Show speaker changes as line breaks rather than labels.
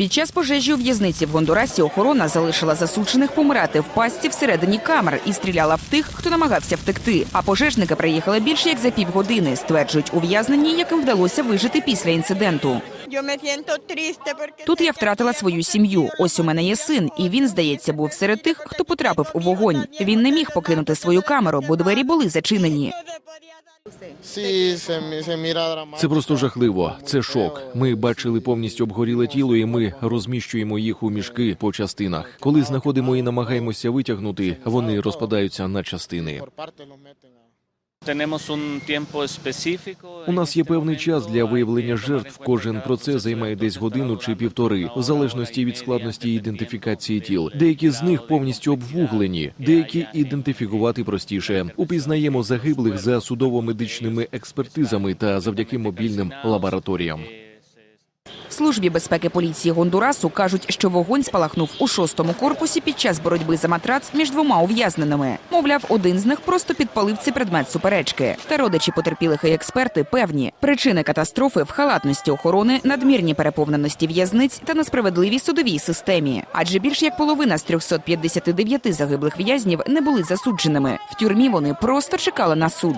Під час пожежі у в'язниці в Гондурасі охорона залишила засуджених помирати в пастці всередині камер і стріляла в тих, хто намагався втекти. А пожежники приїхали більше як за півгодини. Стверджують ув'язнені, яким вдалося вижити після інциденту. Тут я втратила свою сім'ю. Ось у мене є син, і він, здається, був серед тих, хто потрапив у вогонь. Він не міг покинути свою камеру, бо двері були зачинені.
Це просто жахливо. Це шок. Ми бачили повністю обгоріле тіло, і ми розміщуємо їх у мішки по частинах. Коли знаходимо і намагаємося витягнути, вони розпадаються на частини. У нас є певний час для виявлення жертв. Кожен процес займає десь годину чи півтори, в залежності від складності ідентифікації тіл. Деякі з них повністю обвуглені, деякі ідентифікувати простіше. Упізнаємо загиблих за судово-медичними експертизами та завдяки мобільним лабораторіям.
Службі безпеки поліції Гондурасу кажуть, що вогонь спалахнув у шостому корпусі під час боротьби за матрац між двома ув'язненими. Мовляв, один з них просто підпалив цей предмет суперечки. Та родичі потерпілих і експерти певні причини катастрофи в халатності охорони, надмірній переповненості в'язниць та несправедливій судовій системі. Адже більш як половина з 359 загиблих в'язнів не були засудженими. В тюрмі вони просто чекали на суд.